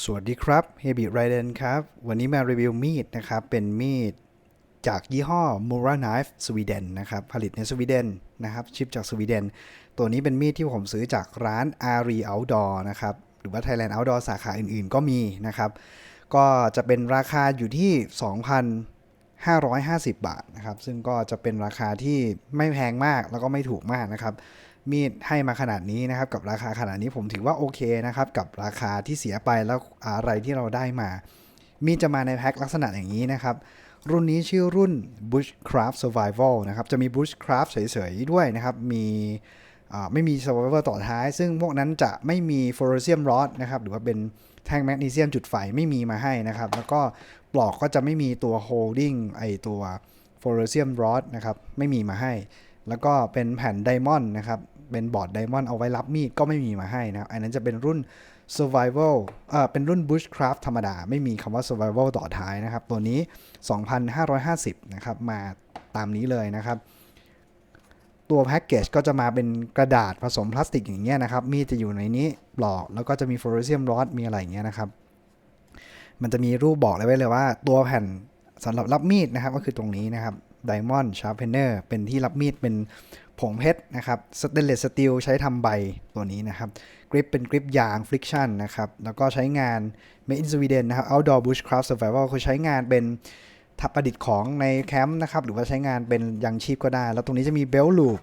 สวัสดีครับเฮบิไรเดนครับ วันนี้มารีวิวมีดนะครับ เป็นมีดจากยี่ห้อ Mura Knife Sweden นะครับ ผลิตในสวีเดนนะครับ ชิปจากสวีเดน ตัวนี้เป็นมีดที่ผมซื้อจากร้าน Ari Outdoor นะครับ หรือว่า Thailand Outdoor สาขาอื่นๆก็มีนะครับ ก็จะเป็นราคาอยู่ที่ 2,550 บาทนะครับ ซึ่งก็จะเป็นราคาที่ไม่แพงมากแล้วก็ไม่ถูกมากนะครับ มีดให้มาขนาดนี้นะครับ กับราคาขนาดนี้ผมถือว่าโอเคนะครับ กับราคาที่เสียไปแล้วอะไรที่เราได้มา มีดจะมาในแพ็คลักษณะอย่างนี้นะครับ รุ่นนี้ชื่อรุ่น Bushcraft Survival นะครับ จะมี Bushcraft เฉยๆด้วยนะครับ มีไม่มี Survivor ต่อท้าย ซึ่งพวกนั้นจะไม่มี f l o r e s i u m rod นะครับ หรือว่าเป็นแท่งแมกนีเซียมจุดไฟไม่มีมาให้นะครับ แล้วก็ปลอกก็จะไม่มีตัว holding ไอตัว f l o r e s i u m rod นะครับ ไม่มีมาให้ แล้วก็เป็นแผ่นไดมอนด์นะครับ เป็นบอร์ดไดมอนด์เอาไว้รับมีดก็ไม่มีมาให้นะครับ อันนั้นจะเป็นรุ่น survival เอ่อเป็นรุ่น bushcraft ธรรมดา ไม่มีคำว่า survival ต่อท้ายนะครับ ตัวนี้ 2,550 นะครับ มาตามนี้เลยนะครับ ตัวแพ็กเกจก็จะมาเป็นกระดาษผสมพลาสติกอย่างเงี้ยนะครับ มีดจะอยู่ในนี้ปลอกแล้วก็จะมี f l o r e s i u m rod มีอะไรอย่างเงี้ยนะครับ มันจะมีรูปบอกเลยไว้เลยว่า ตัวแผ่นสำหรับรับมีดนะครับก็คือตรงนี้นะครับ Diamond Sharpener เป็นที่รับมีดเป็น ผงเพชรนะครับ Stainless Steel ใช้ทำใบตัวนี้นะครับกริปเป็นกริปยาง Friction นะครับ แล้วก็ใช้งาน Made in Sweden นะครับ Outdoor Bushcraft Survival คือใช้งานเป็นทับประดิษฐ์ของในแคมป์นะครับ หรือว่าใช้งานเป็นยังชีพก็ได้ แล้วตรงนี้จะมี Belt Loop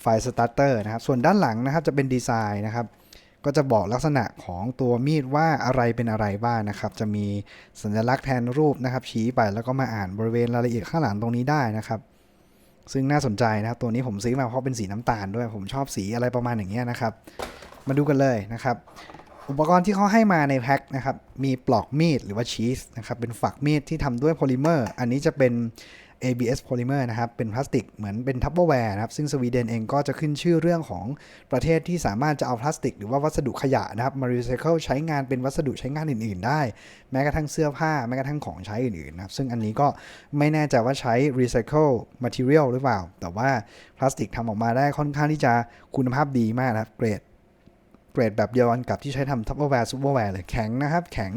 ไฟสตาร์เตอร์นะครับ ส่วนด้านหลังนะครับจะเป็นดีไซน์นะครับ ก็จะบอกลักษณะของตัวมีดว่าอะไรเป็นอะไรบ้างนะครับ จะมีสัญลักษณ์แทนรูปนะครับชี้ไปแล้วก็มาอ่านบริเวณรายละเอียดข้างหลังตรงนี้ได้นะครับ ซึ่งน่าสนใจนะครับตัวนี้ผมซื้อมาเพราะเป็นสีน้ำตาลด้วย ผมชอบสีอะไรประมาณอย่างเงี้ยนะครับ มาดูกันเลยนะครับ อุปกรณ์ที่เขาให้มาในแพ็คนะครับ มีปลอกมีดหรือว่าชีสนะครับ เป็นฝักมีดที่ทำด้วยโพลิเมอร์ อันนี้จะเป็น ABS polymer นะครับเป็นพลาสติกเหมือนเป็นทัพเปอร์แวร์นะครับซึ่งสวีเดนเองก็จะขึ้นชื่อเรื่องของประเทศที่สามารถจะเอาพลาสติก หรือว่าวัสดุขยะนะครับมารีไซเคิลใช้งานเป็นวัสดุใช้งานอื่น ๆ ได้ แม้กระทั่งเสื้อผ้า แม้กระทั่งของใช้อื่น ๆ นะครับ ซึ่งอันนี้ก็ไม่แน่ใจว่าใช้ recycle material หรือเปล่า แต่ว่าพลาสติกทำออกมาได้ค่อนข้างที่จะคุณภาพดีมากนะครับเกรดเกรดแบบเดียวกันกับที่ใช้ทำทัพเปอร์แวร์ซูเปอร์แวร์เลยแข็งนะครับแข็ง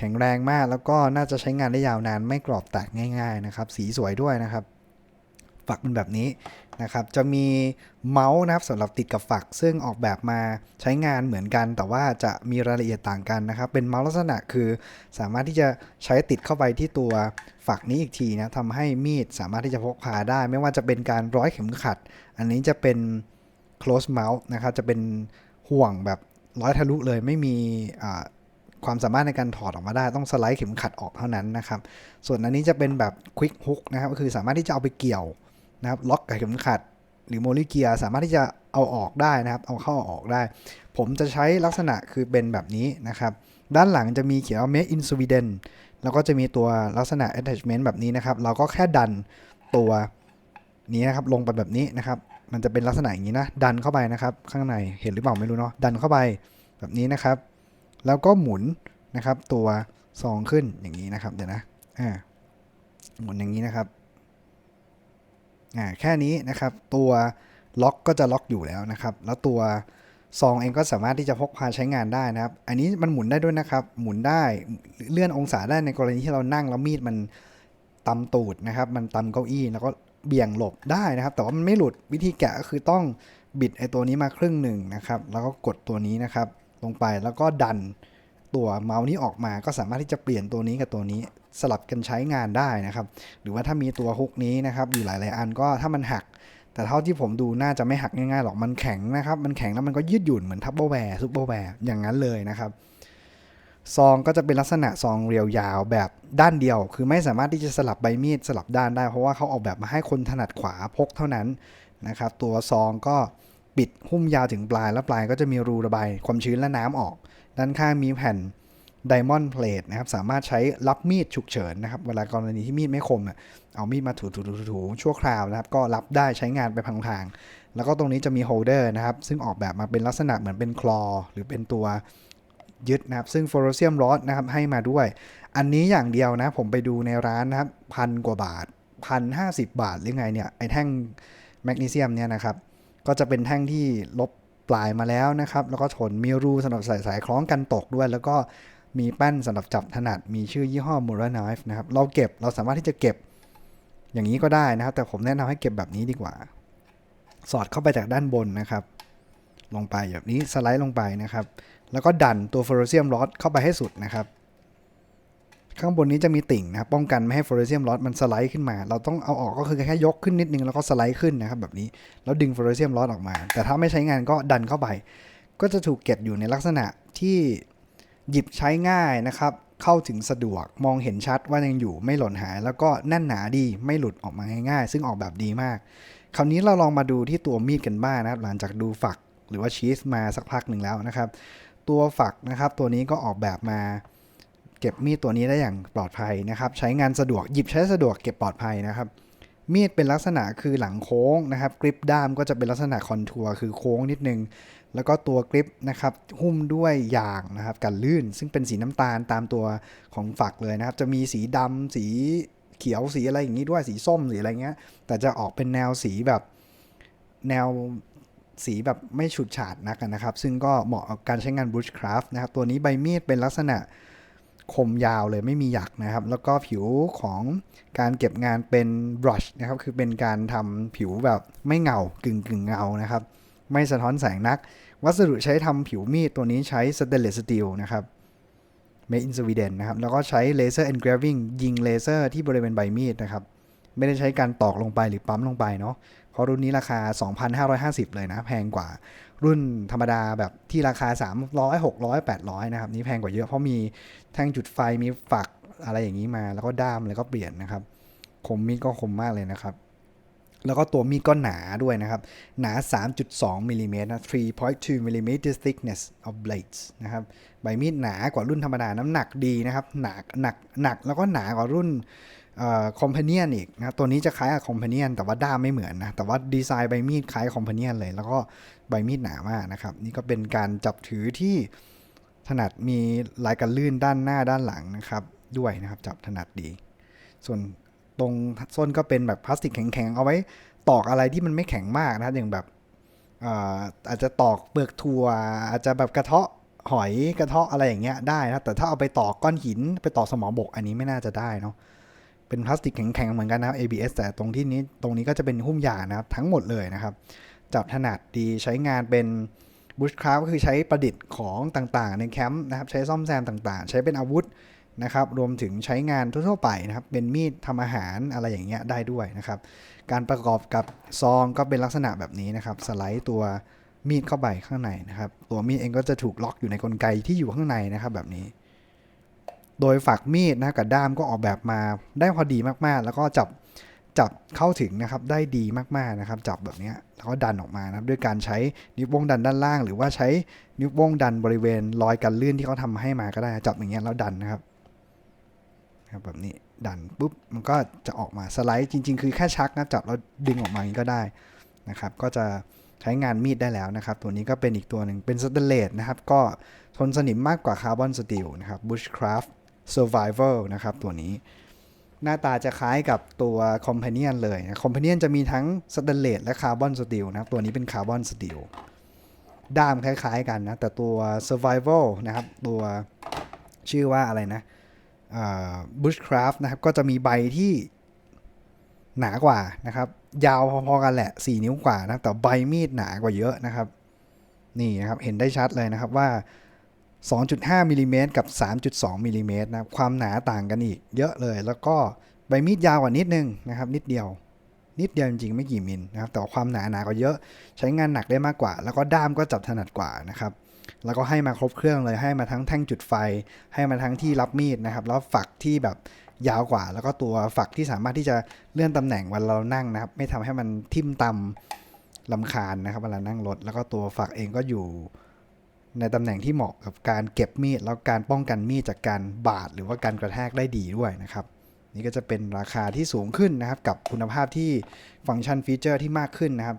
แข็งแรงมาก แล้วก็น่าจะใช้งานได้ยาวนาน ไม่กรอบแตกง่าย ๆ นะครับ สีสวยด้วยนะครับ ฝักเป็นแบบนี้นะครับ จะมีเมาส์นะครับสำหรับติดกับฝัก ซึ่งออกแบบมาใช้งานเหมือนกัน แต่ว่าจะมีรายละเอียดต่างกันนะครับ เป็นเมาส์ลักษณะคือ สามารถที่จะใช้ติดเข้าไปที่ตัวฝักนี้อีกทีนะทำให้มีดสามารถที่จะพกพาได้ ไม่ว่าจะเป็นการร้อยเข็มขัด อันนี้จะเป็น close mouth นะครับ จะเป็นห่วงแบบร้อยทะลุเลยไม่มีอ่า ความสามารถในการถอดออกมาได้ต้องสไลด์เข็มขัดออกเท่านั้นนะครับ ส่วนอันนี้จะเป็นแบบ quick hook นะครับก็คือสามารถที่จะเอาไปเกี่ยวนะครับล็อกกับเข็มขัด หรือโมลิเกียสามารถที่จะเอาออกได้นะครับ เอาเข้าอาออกได้ ผมจะใช้ลักษณะคือเป็นแบบนี้นะครับ ด้านหลังจะมีเขียนว่า made in Sweden แล้วก็จะมีตัวลักษณะ attachment แบบนี้นะครับ เราก็แค่ดันตัวนี้นะครับลงไปแบบนี้นะครับ มันจะเป็นลักษณะอย่างนี้นะ ดันเข้าไปนะครับ ข้างในเห็นหรือเปล่าไม่รู้เนาะดันเข้าไปแบบนี้นะครับ แล้วก็หมุนนะครับ ตัวซองขึ้นอย่างนี้นะครับเดี๋ยวนะอ่าหมุนอย่างนี้นะครับอ่าแค่นี้นะครับตัวล็อกก็จะล็อกอยู่แล้วนะครับ แล้วตัวซองเองก็สามารถที่จะพกพาใช้งานได้นะครับ อันนี้มันหมุนได้ด้วยนะครับ หมุนได้เลื่อนองศาได้ในกรณีที่เรานั่งแล้วมีดมันตำตูดนะครับ มันตำเก้าอี้แล้วก็เบี่ยงหลบได้นะครับ แต่ว่ามันไม่หลุดวิธีแกะก็คือต้องบิดไอ้ตัวนี้มาครึ่งหนึ่งนะครับ แล้วก็กดตัวนี้นะครับ ลงไปแล้วก็ดันตัวเมาส์นี้ออกมา ก็สามารถที่จะเปลี่ยนตัวนี้กับตัวนี้สลับกันใช้งานได้นะครับ หรือว่าถ้ามีตัวฮุกนี้นะครับอยู่หลาย ๆ อันก็ถ้ามันหัก แต่เท่าที่ผมดูน่าจะไม่หักง่าย ๆ หรอกมันแข็งนะครับ มันแข็งแล้วมันก็ยืดหยุ่นเหมือนทัพเปอร์แวร์ซุปเปอร์แวร์อย่างนั้นเลยนะครับซองก็จะเป็นลักษณะซองเรียวยาวแบบด้านเดียว คือไม่สามารถที่จะสลับใบมีดสลับด้านได้ เพราะว่าเขาออกแบบมาให้คนถนัดขวาพกเท่านั้นนะครับ ตัวซองก็ ปิดหุ้มยาวถึงปลายแล้วปลายก็จะมีรูระบายความชื้นและน้ำออก ด้านข้างมีแผ่นไดมอนด์เพลทนะครับสามารถใช้รับมีดฉุกเฉินนะครับเวลากรณีที่มีดไม่คมเอามีดมาถูๆๆชั่วคราวนะครับก็รับได้ใช้งานไปพลางๆแล้วก็ตรงนี้จะมีโฮลเดอร์นะครับซึ่งออกแบบมาเป็นลักษณะเหมือนเป็นคลอ หรือเป็นตัวยึดนะครับ ซึ่ง f l o r e s i u m rod นะครับให้มาด้วย อันนี้อย่างเดียวนะผมไปดูในร้านนะครับพันกว่าบาทพันห้าสิบบาทหรือไงเนี่ยไอแท่งแมกนีเซียมเนี่ยนะครับ ก็จะเป็นแท่งที่ลบปลายมาแล้วนะครับ แล้วก็ทนมีรูสำหรับใส่สายคล้องกันตกด้วย แล้วก็มีแป้นสำหรับจับถนัด มีชื่อยี่ห้อ Mura Knife นะครับ เราเก็บเราสามารถที่จะเก็บอย่างนี้ก็ได้นะครับ แต่ผมแนะนำให้เก็บแบบนี้ดีกว่า สอดเข้าไปจากด้านบนนะครับ ลงไปแบบนี้สไลด์ลงไปนะครับ แล้วก็ดันตัวฟลูออเรเซียมรอดเข้าไปให้สุดนะครับ ข้างบนนี้จะมีติ่งนะครับป้องกันไม่ให้ฟลูออเรเซียมรอดมันสไลด์ขึ้นมา เราต้องเอาออกก็คือแค่ยกขึ้นนิดนึงแล้วก็สไลด์ขึ้นนะครับแบบนี้แล้วดึงฟลูออเรเซียมรอดออกมา แต่ถ้าไม่ใช้งานก็ดันเข้าไป ก็จะถูกเก็บอยู่ในลักษณะที่หยิบใช้ง่ายนะครับเข้าถึงสะดวกมองเห็นชัดว่ายังอยู่ไม่หล่นหาย แล้วก็แน่นหนาดีไม่หลุดออกมาง่ายๆ ซึ่งออกแบบดีมาก คราวนี้เราลองมาดูที่ตัวมีดกันบ้างนะครับ หลังจากดูฝักหรือว่าชีสมาสักพักหนึ่งแล้วนะครับ ตัวฝักนะครับตัวนี้ก็ออกแบบมา เก็บมีดตัวนี้ได้อย่างปลอดภัยนะครับ ใช้งานสะดวกหยิบใช้สะดวกเก็บปลอดภัยนะครับ มีดเป็นลักษณะคือหลังโค้งนะครับกริปด้ามก็จะเป็นลักษณะคอนทัวร์คือโค้งนิดนึง แล้วก็ตัวกริปนะครับหุ้มด้วยยางนะครับกันลื่น ซึ่งเป็นสีน้ำตาลตามตัวของฝักเลยนะครับ จะมีสีดำสีเขียวสีอะไรอย่างนี้ด้วยสีส้มสีอะไรเงี้ย แต่จะออกเป็นแนวสีแบบแนวสีแบบไม่ฉูดฉาดนักนะครับ ซึ่งก็เหมาะกับการใช้งานบูชคราฟนะครับ ตัวนี้ใบมีดเป็นลักษณะ คมยาวเลยไม่มีหยักนะครับ แล้วก็ผิวของการเก็บงานเป็นบรัชนะครับ คือเป็นการทำผิวแบบไม่เงากึ่งกึ่งเงานะครับ ไม่สะท้อนแสงนัก วัสดุใช้ทำผิวมีดตัวนี้ใช้สเตนเลสสตีลนะครับ made in Sweden นะครับ แล้วก็ใช้เลเซอร์ engraving ยิงเลเซอร์ที่บริเวณใบมีดนะครับ ไม่ได้ใช้การตอกลงไปหรือปั๊มลงไปเนาะ เพราะรุ่นนี้ราคา 2,550 เลยนะ แพงกว่า รุ่นธรรมดาแบบที่ราคา 300 600 800 นะครับ นี่แพงกว่าเยอะเพราะมีแท่งจุดไฟมีฝักอะไรอย่างนี้มา แล้วก็ด้ามแล้วก็เปลี่ยนนะครับ คมมีดก็คมมากเลยนะครับ แล้วก็ตัวมีดก็หนาด้วยนะครับ หนา 3.2มิลลิเมตรนะ3.2มิลลิเมตร thickness of blades นะครับ ใบมีดหนากว่ารุ่นธรรมดา น้ำหนักดีนะครับ หนัก หนัก หนัก แล้วก็หนากว่ารุ่นคอมเพเนียนอีกนะตัวนี้จะคล้ายกับคอมเพเนียนแต่ว่าด้ามไม่เหมือนนะ แต่ว่าดีไซน์ใบมีดคล้ายคอมเพเนียนเลย แล้วก็ใบมีดหนามากนะครับ นี่ก็เป็นการจับถือที่ถนัดมีลายกันลื่นด้านหน้าด้านหลังนะครับ ด้วยนะครับ จับถนัดดี ส่วน ตรงส้นก็เป็นแบบพลาสติกแข็งๆ เอาไว้ตอกอะไรที่มันไม่แข็งมากนะครับอย่างแบบอาจจะตอกเปลือกถั่ว อาจจะแบบกระเทาะหอยกระเทาะอะไรอย่างเงี้ยได้นะแต่ถ้าเอาไปตอกก้อนหินไปตอกสมอบกอันนี้ไม่น่าจะได้เนาะเป็นพลาสติกแข็งๆเหมือนกันนะ ABS แต่ตรงที่นี้ตรงนี้ก็จะเป็นหุ้มยางนะครับ ทั้งหมดเลยนะครับ จับถนัดดีใช้งานเป็นบูชคราฟก็คือใช้ประดิษฐ์ของต่างๆ ในแคมป์นะครับ ใช้ซ่อมแซมต่างๆ ใช้เป็นอาวุธ นะครับ รวมถึงใช้งานทั่วๆไปนะครับ เป็นมีดทำอาหารอะไรอย่างเงี้ยได้ด้วยนะครับ การประกอบกับซองก็เป็นลักษณะแบบนี้นะครับ สไลด์ตัวมีดเข้าไปข้างในนะครับ ตัวมีดเองก็จะถูกล็อกอยู่ในกลไกที่อยู่ข้างในนะครับแบบนี้ โดยฝักมีดนะกับด้ามก็ออกแบบมาได้พอดีมากๆ แล้วก็จับจับเข้าถึงนะครับได้ดีมากๆนะครับ จับแบบนี้แล้วก็ดันออกมานะครับด้วยการใช้นิ้วโป้งดันด้านล่าง หรือว่าใช้นิ้วโป้งดันบริเวณรอยกันลื่นที่เขาทำให้มาก็ได้ จับอย่างเงี้ยแล้วดันนะครับ ครับแบบนี้ดันปุ๊บมันก็จะออกมาสไลด์จริง ๆ คือแค่ชักนะจับแล้วดึงออกมาอย่างนี้ก็ได้นะครับก็จะใช้งานมีดได้แล้วนะครับ ตัวนี้ก็เป็นอีกตัวหนึ่งเป็นสแตนเลสนะครับ ก็ทนสนิมมากกว่าคาร์บอนสตีลนะครับ Bushcraft Survival นะครับตัวนี้ หน้าตาจะคล้ายกับตัว Companion เลยนะ Companion จะมีทั้งสแตนเลสและคาร์บอนสตีลนะครับ ตัวนี้เป็นคาร์บอนสตีลด้ามคล้ายๆกันนะ แต่ตัว Survival นะครับ ตัวชื่อว่าอะไรนะ Bushcraft นะครับ ก็จะมีใบที่หนากว่านะครับ ยาวพอๆกันแหละ 4 นิ้วกว่านะแต่ใบมีดหนากว่าเยอะนะครับ นี่นะครับ เห็นได้ชัดเลยนะครับว่า 2.5มิลลิเมตรกับ 3.2มิลลิเมตรนะครความหนาต่างกันอีกเยอะเลย แล้วก็ใบมีดยาวกว่านิดนึงนะครับ นิดเดียว นิดเดียวจริงๆไม่กี่มิลนะครับ แต่ความหนาหนากว่าเยอะ ใช้งานหนักได้มากกว่า แล้วก็ด้ามก็จับถนัดกว่านะครับ แล้วก็ให้มาครบเครื่องเลยให้มาทั้งแท่งจุดไฟ ให้มาทั้งที่รับมีดนะครับ แล้วฝักที่แบบยาวกว่า แล้วก็ตัวฝักที่สามารถที่จะเลื่อนตำแหน่งวลาเรานั่งนะครับ ไม่ทำให้มันทิ่มตำลำคาญนะครับเวลานั่งรถแล้วก็ตัวฝักเองก็อยู่ในตำแหน่งที่เหมาะกับการเก็บมีด แล้วการป้องกันมีดจากการบาดหรือว่าการกระแทกได้ดีด้วยนะครับ นี่ก็จะเป็นราคาที่สูงขึ้นนะครับ กับคุณภาพที่ฟังก์ชันฟีเจอร์ที่มากขึ้นนะครับ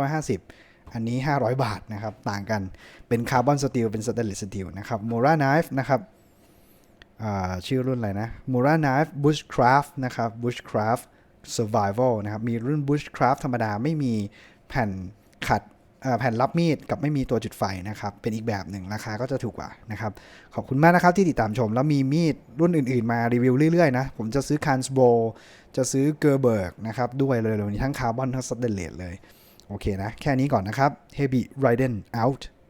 2,550 อันนี้ 500 บาทนะครับ ต่างกันเป็นคาร์บอนสตีลเป็นสแตนเลสสตีลนะครับมูราไนฟ์นะครับชื่อรุ่นอะไรนะมูราไนฟ์บูชคราฟต์นะครับบูชคราฟต์ survival นะครับ มีรุ่นบูชคราฟต์ธรรมดาไม่มีแผ่นขัดแผ่นรับมีดกับไม่มีตัวจุดไฟนะครับ เป็นอีกแบบหนึ่งราคาก็จะถูกกว่านะครับ ขอบคุณมากนะครับที่ติดตามชม แล้วมีมีดรุ่นอื่นๆมารีวิวเรื่อยๆนะ ผมจะซื้อคันสโบจะซื้อเกอร์เบิร์กนะครับ ด้วยเลยเร็ทั้งคาร์บอนทั้งสแตนเลสเลย โอเคนะ แค่นี้ก่อนนะครับ Heavy Riding out